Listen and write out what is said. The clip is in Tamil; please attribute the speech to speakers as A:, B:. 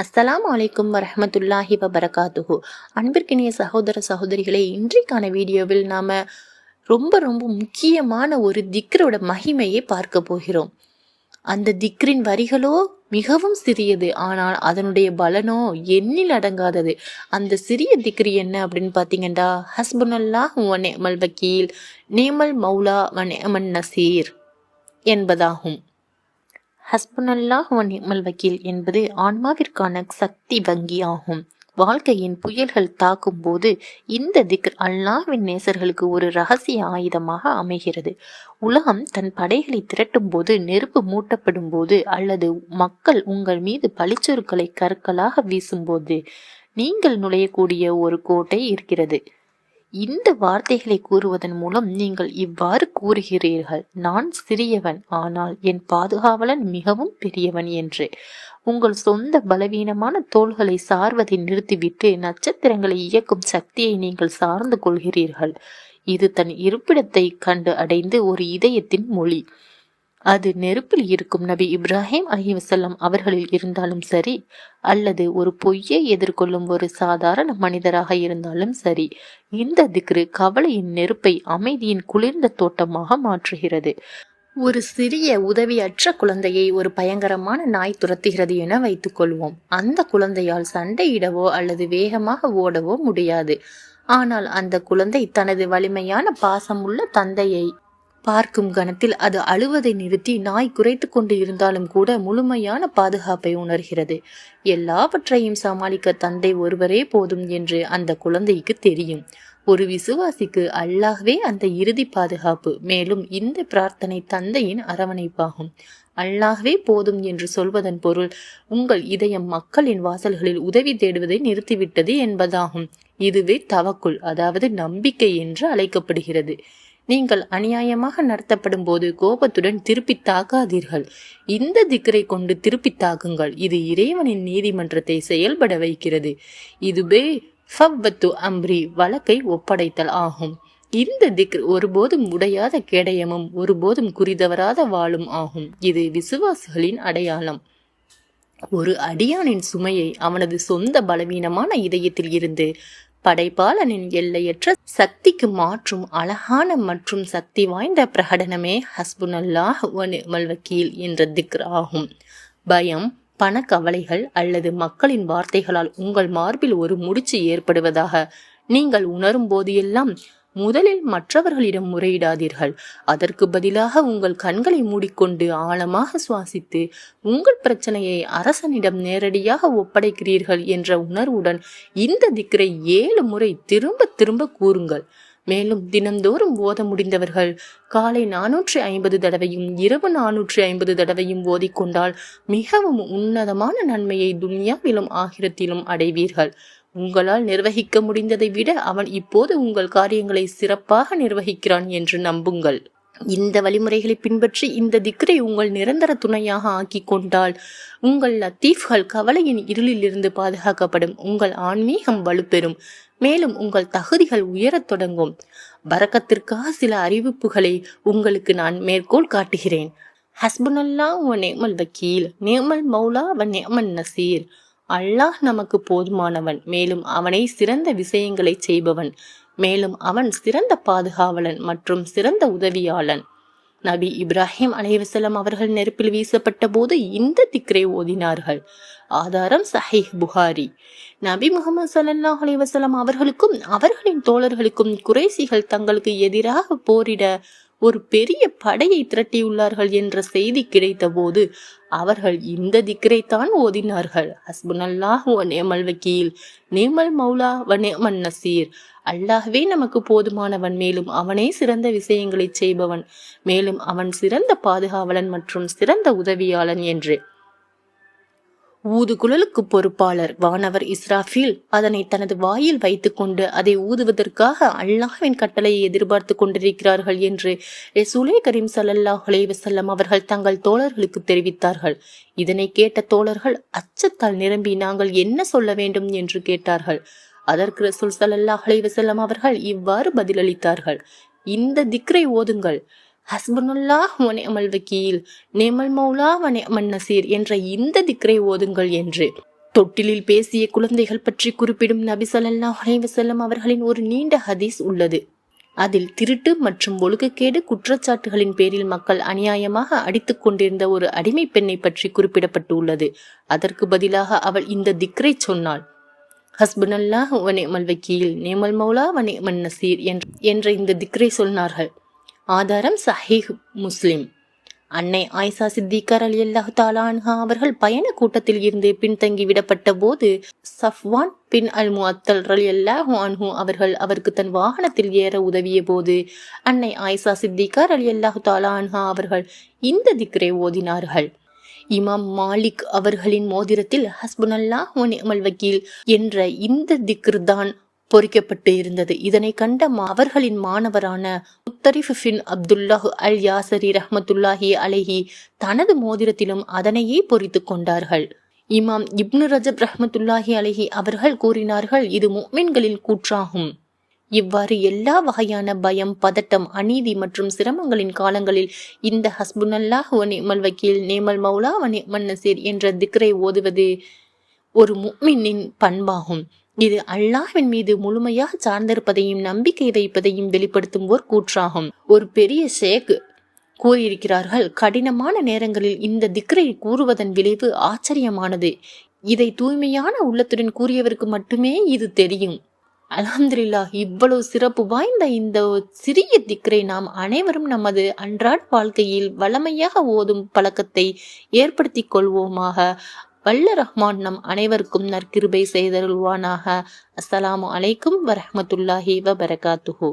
A: அஸ்ஸலாம் அலைக்கும் வரமத்துல்லாஹி வபரகாத்துஹு. அன்பிற்கினிய சகோதர சகோதரிகளே இன்றைக்கான வீடியோவில் நாம் ரொம்ப ரொம்ப முக்கியமான ஒரு திக்ரோட மகிமையை பார்க்க போகிறோம். அந்த திக்ரின் வரிகளோ மிகவும் சிறியது ஆனால் அதனுடைய பலனோ எண்ணில் அடங்காதது. அந்த சிறிய திக்ரி என்ன அப்படின்னு பார்த்தீங்கன்னா ஹஸ்புனல்லாஹ் வனேமல் வக்கீல் நேமல் மௌலா வனேமன் நசீர் என்பதாகும். ஹஸ்புனல்லாஹ் நிமல் வக்கீல் என்பது ஆன்மாவிற்கான சக்தி வங்கி ஆகும் வாழ்க்கையின் புயல்கள் தாக்கும் போது இந்த திக்ர் அல்லாஹ்வின் நேசர்களுக்கு ஒரு ரகசிய ஆயுதமாக அமைகிறது. உலகம் தன் படைகளை திரட்டும் போது நெருப்பு மூட்டப்படும் போது அல்லது மக்கள் உங்கள் மீது பழிச்சொருக்களை கற்களாக வீசும்போது நீங்கள் நுழையக்கூடிய ஒரு கோட்டை இருக்கிறது. இந்த வார்த்தைகளை கூறுவதன் மூலம் நீங்கள் இவ்வாறு கூறுகிறீர்கள் நான் சிறியவன் ஆனால் என் பாதுகாவலன் மிகவும் பெரியவன் என்று. உங்கள் சொந்த பலவீனமான தோள்களை சார்வதை நிறுத்திவிட்டு நட்சத்திரங்களை இயக்கும் சக்தியை நீங்கள் சார்ந்து கொள்கிறீர்கள். இது தன் இருப்பிடத்தை கண்டு அடைந்து ஒரு இதயத்தின் மொழி. அது நெருப்பில் இருக்கும் நபி இப்ராஹிம் அஹிவசல்லம் அவர்களில் இருந்தாலும் சரி அல்லது ஒரு பொய்யை எதிர்கொள்ளும் ஒரு சாதாரண மனிதராக இருந்தாலும் சரி இந்த திக்ரு கவலையின் நெருப்பை அமைதியின் குளிர்ந்த தோட்டமாக மாற்றுகிறது. ஒரு சிறிய உதவியற்ற குழந்தையை ஒரு பயங்கரமான நாய் துரத்துகிறது என வைத்துக்கொள்வோம் அந்த குழந்தையால் சண்டையிடவோ அல்லது வேகமாக ஓடவோ முடியாது. ஆனால் அந்த குழந்தை தனது வலிமையான பாசமுள்ள தந்தையை பார்க்கும் கணத்தில் அது அழுவதை நிறுத்தி நாய் குறைத்து கொண்டு இருந்தாலும் கூட முழுமையான பாதுகாப்பை உணர்கிறது. எல்லாவற்றையும் சமாளிக்க தந்தை ஒருவரே போதும் என்று அந்த குழந்தைக்கு தெரியும். ஒரு விசுவாசிக்கு அல்லாஹ்வே அந்த இறுதி பாதுகாப்பு மேலும் இந்த பிரார்த்தனை தந்தையின் அரவணைப்பாகும். அல்லாஹ்வே போதும் என்று சொல்வதன் பொருள் உங்கள் இதயம் மக்களின் வாசல்களில் உதவி தேடுவதை நிறுத்திவிட்டது என்பதாகும். இதுவே தவக்குள் அதாவது நம்பிக்கை என்று அழைக்கப்படுகிறது. நீங்கள் அநியாயமாக நடத்தப்படும் போது கோபத்துடன் திருப்பி தாக்காதீர்கள். இந்த திக்கரை கொண்டு திருப்பி தாக்குங்கள். இது இறைவனின் நீதிமன்றத்தை செயல்பட வைக்கிறது. இதுவே ஃபவ்வத்து அம்ரி வழக்கை ஒப்படைத்தல் ஆகும். இந்த திக் ஒருபோதும் உடையாத கேடயமும் ஒருபோதும் குறிதவராத வாளும் ஆகும். இது விசுவாசிகளின் அடையாளம். ஒரு அடியானின் சுமையை அவனது சொந்த பலவீனமான இதயத்தில் இருந்து படைப்பாளனின் எல்லையற்ற சக்திக்கு மாற்றும் அழகான மற்றும் சக்தி வாய்ந்த பிரகடனமே ஹஸ்புனல்லாஹ் வக்கீல் என்ற திக்ர் ஆகும். பயம் பணக்கவலைகள் அல்லது மக்களின் வார்த்தைகளால் உங்கள் மார்பில் ஒரு முடிச்சு ஏற்படுவதாக நீங்கள் உணரும் போதெல்லாம் முதலில் மற்றவர்களிடம் முறையிடாதீர்கள். அதற்கு பதிலாக உங்கள் கண்களை மூடிக்கொண்டு ஆழமாக சுவாசித்து உங்கள் பிரச்சனையை அரசனிடம் நேரடியாக ஒப்படைக்கிறீர்கள் என்ற உணர்வுடன் இந்த திக்கரை ஏழு முறை திரும்ப திரும்ப கூறுங்கள். மேலும் தினந்தோறும் ஓத முடிந்தவர்கள் காலை நானூற்றி ஐம்பது தடவையும் இரவு நானூற்றி ஐம்பது தடவையும் ஓதிக்கொண்டால் மிகவும் உன்னதமான நன்மையை துன்யாவிலும் ஆகிரத்திலும் அடைவீர்கள். உங்களால் நிர்வகிக்க முடிந்ததை விட அவன் இப்போது உங்கள் காரியங்களை சிறப்பாக நிர்வகிக்கிறான் என்று நம்புங்கள். இந்த வழிமுறைகளை பின்பற்றி இந்த திக்ரை உங்கள் நிரந்தர துணையாக ஆக்கி கொண்டால் உங்கள் லத்தீஃப்கள் கவலையின் இருளிலிருந்து பாதுகாக்கப்படும். உங்கள் ஆன்மீகம் வலுப்பெறும். மேலும் உங்கள் தகுதிகள் உயரத் தொடங்கும். வரக்கத்திற்காக சில அறிவிப்புகளை உங்களுக்கு நான் மேற்கோள் காட்டுகிறேன். ஹஸ்பனல்லா உன் நேமல் வக்கீல். நேமல் மௌலா வ நேமல் நசீர். அல்லாஹ் நமக்கு போதுமானவன். மேலும் அவனை சிறந்த விஷயங்களை செய்பவன். மேலும் அவன் சிறந்த பாதுகாவலன் மற்றும் சிறந்த உதவியாளன். நபி இப்ராஹிம் அலைவசலம் அவர்கள் நெருப்பில் வீசப்பட்ட போது இந்த திக்ரை ஓதினார்கள். ஆதாரம் சஹீஹ் புகாரி. நபி முகமது சல்லாஹ் அலைவசலம் அவர்களுக்கும் அவர்களின் தோழர்களுக்கும் குறைசிகள் தங்களுக்கு எதிராக போரிட ஒரு பெரிய படையை திரட்டியுள்ளார்கள் என்ற செய்தி கிடைத்தபோது அவர்கள் இந்த திக்கரைத்தான் ஓதினார்கள். ஹஸ்புனல்லாஹ் அல்லாஹ் நேமல் வக்கீல் நேமல் மௌலா வ நசீர். அல்லாஹ்வே நமக்கு போதுமானவன் மேலும் அவனே சிறந்த விஷயங்களை செய்பவன் மேலும் அவன் சிறந்த பாதுகாவலன் மற்றும் சிறந்த உதவியாளன் என்று. ஊதுகுழலுக்கு பொறுப்பாளர் வானவர் இஸ்ராஃபில் அதனை தனது வாயில் வைத்துக்கொண்டு அதை ஊதுவதற்காக அல்லாஹ்வின் கட்டளையை எதிர்பார்த்து கொண்டிருக்கிறார்கள் என்று சுலே கரீம் சல்லல்லாஹ் வசல்லம் அவர்கள் தங்கள் தோழர்களுக்கு தெரிவித்தார்கள். இதனை கேட்ட தோழர்கள் அச்சத்தால் நிரம்பி நாங்கள் என்ன சொல்ல வேண்டும் என்று கேட்டார்கள். அதற்கு ரசூல் சல்லல்லாஹ் செல்லம் அவர்கள் இவ்வாறு பதிலளித்தார்கள். இந்த திக்ரை ஓதுங்கள். ஹஸ்பனுல்லாஹ் வனிஅமல் வக்கீல் நேமல் மௌலா வனிஅமன் நசீர் என்ற இந்த திக்ரை ஓதுங்கள் என்று. தொட்டிலில் பேசிய குழந்தைகள் பற்றி குறிப்பிடும் நபி சொல்லல்லா அலைஹி அவர்களின் ஒரு நீண்ட ஹதீஸ் உள்ளது. அதில் திருட்டு மற்றும் ஒழுக்கக்கேடு குற்றச்சாட்டுகளின் பேரில் மக்கள் அநியாயமாக அடித்துக் கொண்டிருந்த ஒரு அடிமை பெண்ணை பற்றி குறிப்பிடப்பட்டு உள்ளது அதற்கு பதிலாக அவள் இந்த திக்ரை சொன்னாள். ஹஸ்புனல்லாஹ் வனேமல் வக்கீல் நேமல் மௌலா வனேமன் நசீர் என்ற இந்த திக்ரை சொன்னார்கள். ஆதாரம் சஹீஹ் முஸ்லிம். அன்னை ஆயிஷா சித்திகார் அலி அல்லாஹு தாலான்ஹா அவர்கள் பயண கூட்டத்தில் இருந்து பின்தங்கி விடப்பட்ட போது சஃப்வான் பின் அல் முஅத்தல் அலி அல்லாஹு அன்ஹு அவர்கள் அவருக்கு தன் வாகனத்தில் ஏற உதவிய போது அன்னை ஆயிஷா சித்திகார் அலி அல்லாஹு தாலான்ஹா அவர்கள் இந்த திக்ரை ஓதினார்கள். இமாம் மாலிக் அவர்களின் மோதிரத்தில் ஹஸ்புனல்லாஹ் வ அமல் வக்கீல் என்ற இந்த திக்ர் தான் பொறிக்கப்பட்டு இருந்தது. இதனை கண்ட மா- அவர்களின் மாணவரான முத்தரிஃப் அப்துல்லாஹ் அல் யாசரி ரஹமத்துல்லாஹி அலஹி தனது மோதிரத்திலும் அதனையே பொறித்து கொண்டார்கள். இமாம் இப்னு ரஜப் ரஹமத்துல்லாஹி அலஹி அவர்கள் கூறினார்கள் இது முக்மின்களின் கூற்றாகும். இவ்வாறு எல்லா வகையான பயம் பதட்டம் அநீதி மற்றும் சிரமங்களின் காலங்களில் இந்த ஹஸ்புனல்லாஹ் வ வக்கீல் நேமல் மௌலா வ நசீர் என்ற திக்ரை ஓதுவது ஒரு முஃமினின் பண்பாகும். இது அல்லாஹ்வின் மீது முழுமையாக சார்ந்திருப்பதையும் நம்பிக்கை வைப்பதையும் வெளிப்படுத்தும் ஓர் கூற்றாகும். ஒரு பெரிய ஷேக் கூறியிருக்கிறார்கள் கடினமான நேரங்களில் இந்த திக்ரை கூறுவதன் விளைவு ஆச்சரியமானது. இதை தூய்மையான உள்ளத்துடன் கூறியவருக்கு மட்டுமே இது தெரியும். அலமதுல்லா இவ்வளவு சிறப்பு வாய்ந்த இந்த சிறிய திக்ரை நாம் அனைவரும் நமது அன்றாட வாழ்க்கையில் வளமையாக ஓதும் பழக்கத்தை ஏற்படுத்திக் கொள்வோமாக. வல்ல ரஹ்மான் நம் அனைவருக்கும் நற்கிருபை செய்தருள்வானாக. அஸ்ஸலாமு அலைக்கும் வரஹமத்துல்லாஹி வபரகாத்துஹூ.